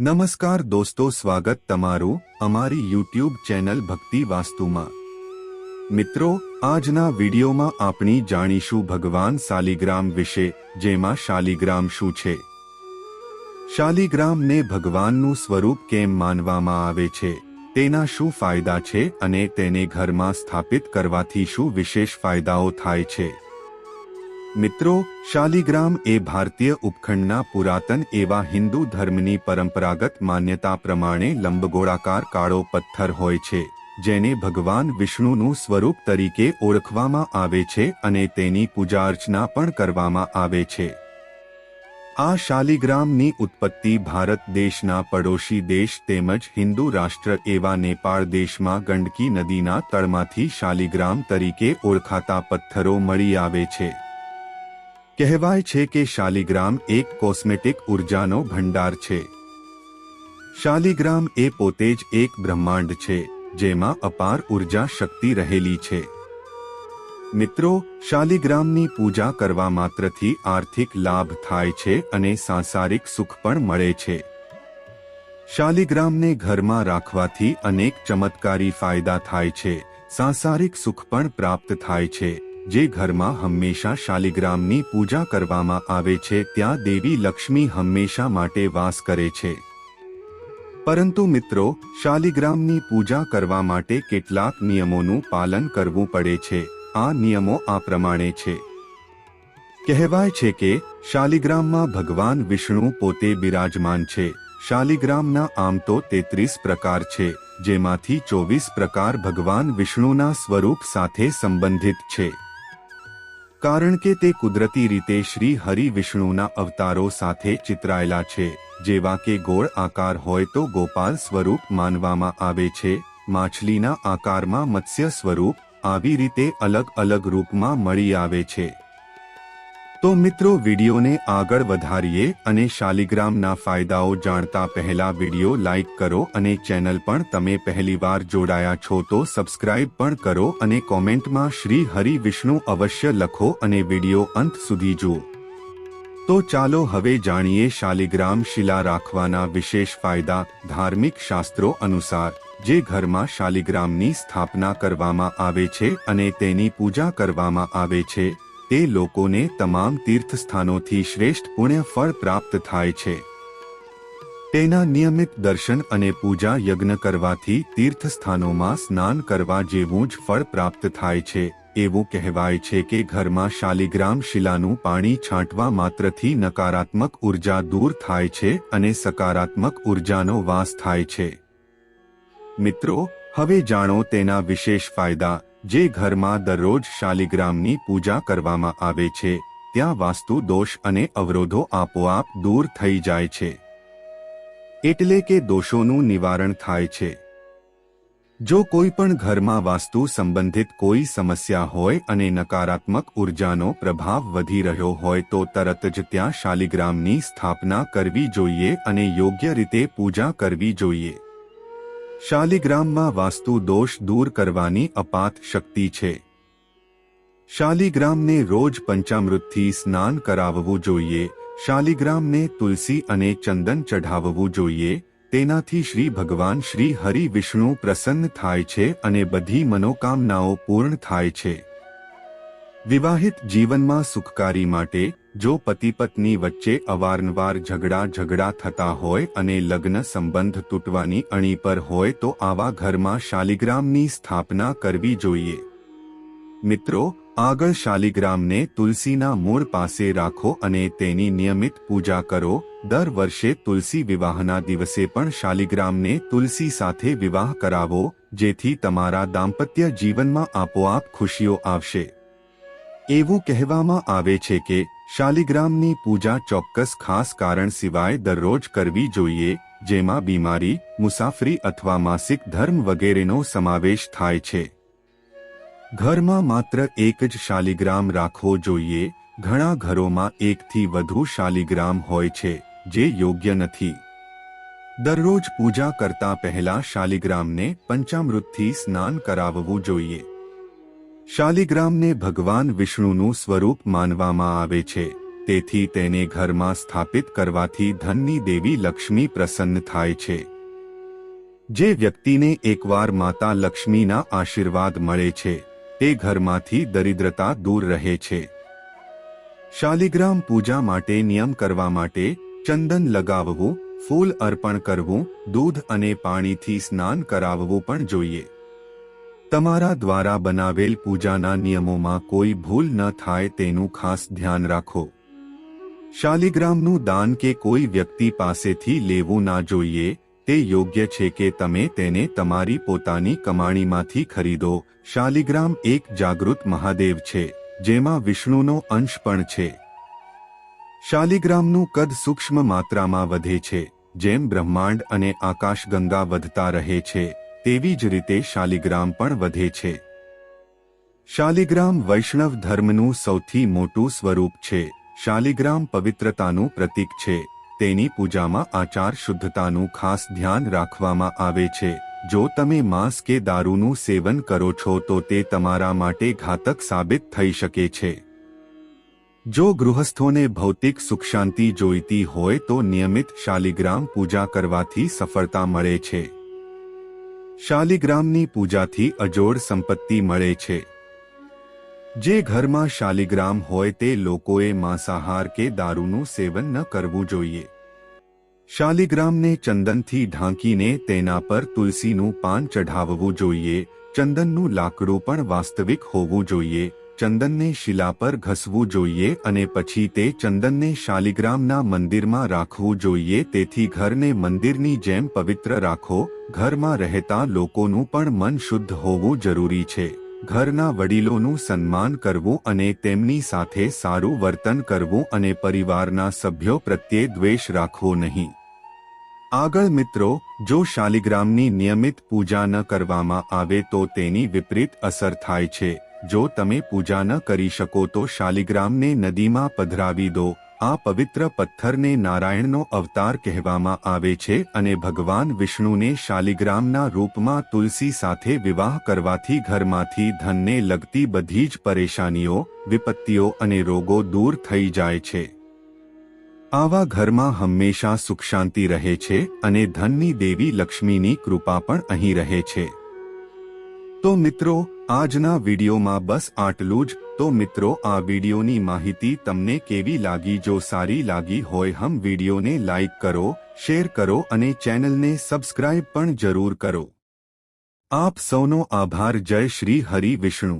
નમસ્કાર દોસ્તો, સ્વાગત તમારું અમારી યુટ્યુબ ચેનલ ભક્તિ વાસ્તુમાં. મિત્રો, આજના વિડીયોમાં આપણી જાણીશું ભગવાન શાલિગ્રામ વિશે, જેમાં શાલિગ્રામ શું છે? શાલિગ્રામને ભગવાનનું સ્વરૂપ કેમ માનવામાં આવે છે? તેના શું ફાયદા છે અને તેને ઘરમાં સ્થાપિત કરવાથી શું વિશેષ ફાયદાઓ થાય છે? મિત્રો, શાલિગ્રામ એ ભારતીય ઉપખંડના પુરાતન એવા હિન્દુ ધર્મની પરંપરાગત માન્યતા પ્રમાણે લંબગોળાકાર કાળો પથ્થર હોય છે, જેને ભગવાન વિષ્ણુનું સ્વરૂપ તરીકે ઓળખવામાં આવે છે અને તેની પૂજા અર્ચના પણ કરવામાં આવે છે. આ શાલિગ્રામની ઉત્પત્તિ ભારત દેશના પડોશી દેશ તેમજ હિન્દુ રાષ્ટ્ર એવા નેપાળ દેશમાં ગંડકી નદીના તળમાંથી શાલિગ્રામ તરીકે ઓળખાતા પથ્થરો મળી આવે છે. કહેવાય છે કે શાલિગ્રામ એક કોસ્મેટિક ઉર્જાનો ભંડાર છે. શાલિગ્રામ એ પોતે જ એક બ્રહ્માંડ છે, જેમાં અપાર ઊર્જા શક્તિ રહેલી છે. મિત્રો, શાલિગ્રામની પૂજા કરવા માત્રથી આર્થિક લાભ થાય છે અને સાંસારિક સુખ પણ મળે છે. શાલિગ્રામને ઘરમાં રાખવાથી અનેક ચમત્કારી ફાયદા થાય છે, સાંસારિક સુખ પણ પ્રાપ્ત થાય છે. જે ઘરમાં હંમેશા શાલિગ્રામની પૂજા કરવામાં આવે છે, ત્યાં દેવી લક્ષ્મી હંમેશા માટે વાસ કરે છે. પરંતુ મિત્રો, શાલિગ્રામની પૂજા કરવા માટે કેટલાક નિયમોનું પાલન કરવું પડે છે. આ નિયમો આ પ્રમાણે છે. કહેવાય છે કે, શાલિગ્રામમાં ભગવાન વિષ્ણુ પોતે બિરાજમાન છે. શાલિગ્રામના આમ તો તેત્રીસ પ્રકાર છે, જેમાંથી ચોવીસ પ્રકાર ભગવાન વિષ્ણુના સ્વરૂપ સાથે સંબંધિત છે. કારણ કે તે કુદરતી રીતે શ્રી હરિ વિષ્ણુના અવતારો સાથે ચિતરાયેલા છે. જેવા કે ગોળ આકાર હોય તો ગોપાલ સ્વરૂપ માનવામાં આવે છે. માછલીના આકારમાં મત્સ્ય સ્વરૂપ આવી રીતે અલગ અલગ રૂપમાં મળી આવે છે. તો મિત્રો વિડીયોને આગળ વધારીએ અને શાલિગ્રામના ફાયદાઓ જાણતા પહેલા વીડિયો લાઇક કરો અને ચેનલ પણ તમે પહેલીવાર જોડાયા છો તો સબસ્ક્રાઇબ પણ કરો અને કોમેન્ટમાં શ્રી હરિ વિષ્ણુ અવશ્ય લખો અને વીડિયો અંત સુધી જુઓ. તો ચાલો હવે જાણીએ શાલિગ્રામ શિલા રાખવાના વિશેષ ફાયદા ધાર્મિક શાસ્ત્રો અનુસાર, જે ઘરમાં શાલિગ્રામની સ્થાપના કરવામાં આવે છે અને તેની પૂજા કરવામાં આવે છે. તે લોકોને તમામ તીર્થસ્થાનોથી શ્રેષ્ઠ પુણ્ય ફળ પ્રાપ્ત થાય છે. તેના નિયમિત દર્શન અને પૂજા યજ્ઞ કરવાથી તીર્થસ્થાનોમાં સ્નાન કરવા જેવું જ ફળ પ્રાપ્ત થાય છે. એવું કહેવાય છે કે ઘરમાં શાલિગ્રામ શિલાનું પાણી છાંટવા માત્રથી નકારાત્મક ઊર્જા દૂર થાય છે અને સકારાત્મક ઉર્જાનો વાસ થાય છે. મિત્રો, હવે જાણો તેના વિશેષ ફાયદા. જે ઘરમાં દરરોજ શાલિગ્રામની પૂજા કરવામાં આવે છે, ત્યાં વાસ્તુ દોષ અને અવરોધો આપોઆપ દૂર થઈ જાય છે. એટલે કે દોષોનું નિવારણ થાય છે. જો કોઈ પણ ઘરમાં વાસ્તુ સંબંધિત કોઈ સમસ્યા હોય અને નકારાત્મક ઉર્જાનો પ્રભાવ વધી રહ્યો હોય તો તરત જ ત્યાં શાલિગ્રામની સ્થાપના કરવી જોઈએ અને યોગ્ય રીતે પૂજા કરવી જોઈએ. શાલિગ્રામમાં વાસ્તુ દોષ દૂર કરવાની અપાત શક્તિ છે. શાલિગ્રામને રોજ પંચામૃતથી સ્નાન કરાવવું જોઈએ, શાલિગ્રામને તુલસી અને ચંદન ચઢાવવું જોઈએ, તેનાથી શ્રી ભગવાન શ્રી હરિ વિષ્ણુ પ્રસન્ન થાય છે અને બધી મનોકામનાઓ પૂર્ણ થાય છે. વિવાહિત જીવનમાં સુખકારી માટે જો પતિ પત્ની વચ્ચે અવારનવાર ઝઘડા ઝઘડા થતા હોય અને લગ્ન સંબંધ તૂટવાની અણી પર હોય તો આવા ઘરમાં શાલિગ્રામની સ્થાપના કરવી જોઈએ. મિત્રો, આગળ શાલિગ્રામને તુલસીના મૂળ પાસે રાખો અને તેની નિયમિત પૂજા કરો. દર વર્ષે તુલસી વિવાહના દિવસે પણ શાલિગ્રામને તુલસી સાથે વિવાહ કરાવો, જેથી તમારા દાંપત્ય જીવનમાં આપોઆપ ખુશીઓ આવશે. એવું કહેવામાં આવે છે કે શાલિગ્રામની પૂજા ચોક્કસ ખાસ કારણ સિવાય દરરોજ કરવી જોઈએ, જેમાં બીમારી, મુસાફરી અથવા માસિક ધર્મ વગેરેનો સમાવેશ થાય છે. ઘરમાં માત્ર એક જ શાલિગ્રામ રાખવો જોઈએ, ઘણા ઘરોમાં એકથી વધુ શાલિગ્રામ હોય છે, જે યોગ્ય નથી. દરરોજ પૂજા કરતા પહેલા શાલિગ્રામને પંચામૃતથી સ્નાન કરાવવું જોઈએ. શાલિગ્રામને ભગવાન વિષ્ણુનું સ્વરૂપ માનવામાં આવે છે. તેથી તેને ઘરમાં સ્થાપિત કરવાથી ધનની દેવી લક્ષ્મી પ્રસન્ન થાય છે. જે વ્યક્તિને એકવાર માતા લક્ષ્મીના આશીર્વાદ મળે છે, તે ઘરમાંથી દરિદ્રતા દૂર રહે છે. શાલિગ્રામ પૂજા માટે નિયમ કરવા માટે ચંદન લગાવવું, ફૂલ અર્પણ કરવું, દૂધ અને પાણીથી સ્નાન કરાવવું પણ જોઈએ. તમારા દ્વારા બનાવેલ પૂજાના નિયમોમાં કોઈ ભૂલ ન થાય તેનું ખાસ ધ્યાન રાખો. શાલિગ્રામનું દાન કે કોઈ વ્યક્તિ પાસેથી લેવું ના જોઈએ, તે યોગ્ય છે કે તમે તેને તમારી પોતાની કમાણીમાંથી ખરીદો. શાલિગ્રામ એક જાગૃત મહાદેવ છે, જેમાં વિષ્ણુનો અંશ પણ છે. શાલિગ્રામનું કદ સૂક્ષ્મ માત્રામાં વધે છે, જેમ બ્રહ્માંડ અને આકાશગંગા વધતા રહે છે. તેવી જ રીતે શાલિગ્રામ પણ વધે છે. શાલિગ્રામ વૈષ્ણવ ધર્મનું સૌથી મોટું સ્વરૂપ છે. શાલિગ્રામ પવિત્રતાનું પ્રતીક છે. તેની પૂજામાં આચાર શુદ્ધતાનું ખાસ ધ્યાન રાખવામાં આવે છે. જો તમે માંસ કે દારૂનું સેવન કરો છો તો તે તમારા માટે ઘાતક સાબિત થઈ શકે છે. જો ગૃહસ્થોને ભૌતિક સુખ શાંતિ જોઈતી હોય તો નિયમિત શાલિગ્રામ પૂજા કરવાથી સફળતા મળે છે. શાલિગ્રામની પૂજાથી અજોડ સંપત્તિ મળે છે. જે ઘરમાં શાલિગ્રામ હોય તે લોકોએ માંસાહાર કે દારૂનું સેવન ન કરવું જોઈએ. શાલિગ્રામને ચંદનથી ઢાંકીને તેના પર તુલસીનું પાન ચઢાવવું જોઈએ. ચંદનનું લાકડું પણ વાસ્તવિક હોવું જોઈએ. ચંદનને શિલા પર ઘસવું જોઈએ અને પછી તે ચંદનને શાલિગ્રામના મંદિરમાં રાખવું જોઈએ. તેથી ઘરને મંદિરની જેમ પવિત્ર રાખો. ઘરમાં રહેતા લોકોનું પણ મન શુદ્ધ હોવું જરૂરી છે. ઘરના વડીલોનું સન્માન કરવું અને તેમની સાથે સારું વર્તન કરવું અને પરિવારના સભ્યો પ્રત્યે દ્વેષ રાખવો નહીં. આગળ મિત્રો, જો શાલિગ્રામની નિયમિત પૂજા ન કરવામાં આવે તો તેની વિપરીત અસર થાય છે. જો તમે પૂજા ન કરી શકો તો શાલિગ્રામને નદીમાં પધરાવી દો. આ પવિત્ર પથ્થરને નારાયણનો અવતાર કહેવામાં આવે છે અને ભગવાન વિષ્ણુને શાલિગ્રામના રૂપમાં તુલસી સાથે વિવાહ કરવાથી ઘરમાંથી ધનને લગતી બધી જ પરેશાનીઓ, વિપત્તિઓ અને રોગો દૂર થઈ જાય છે. આવા ઘરમાં હંમેશા સુખ શાંતિ રહે છે અને ધનની દેવી લક્ષ્મીની કૃપા પણ અહીં રહે છે. તો મિત્રો આજના વિડીયોમાં બસ આટલું જ. તો મિત્રો, આ વિડીયોની માહિતી તમને કેવી લાગી? જો સારી લાગી હોય, હમ વિડીયોને લાઇક કરો, શેર કરો અને ચેનલને સબસ્ક્રાઇબ પણ જરૂર કરો. આપ સૌનો આભાર. જય શ્રી હરિ વિષ્ણુ.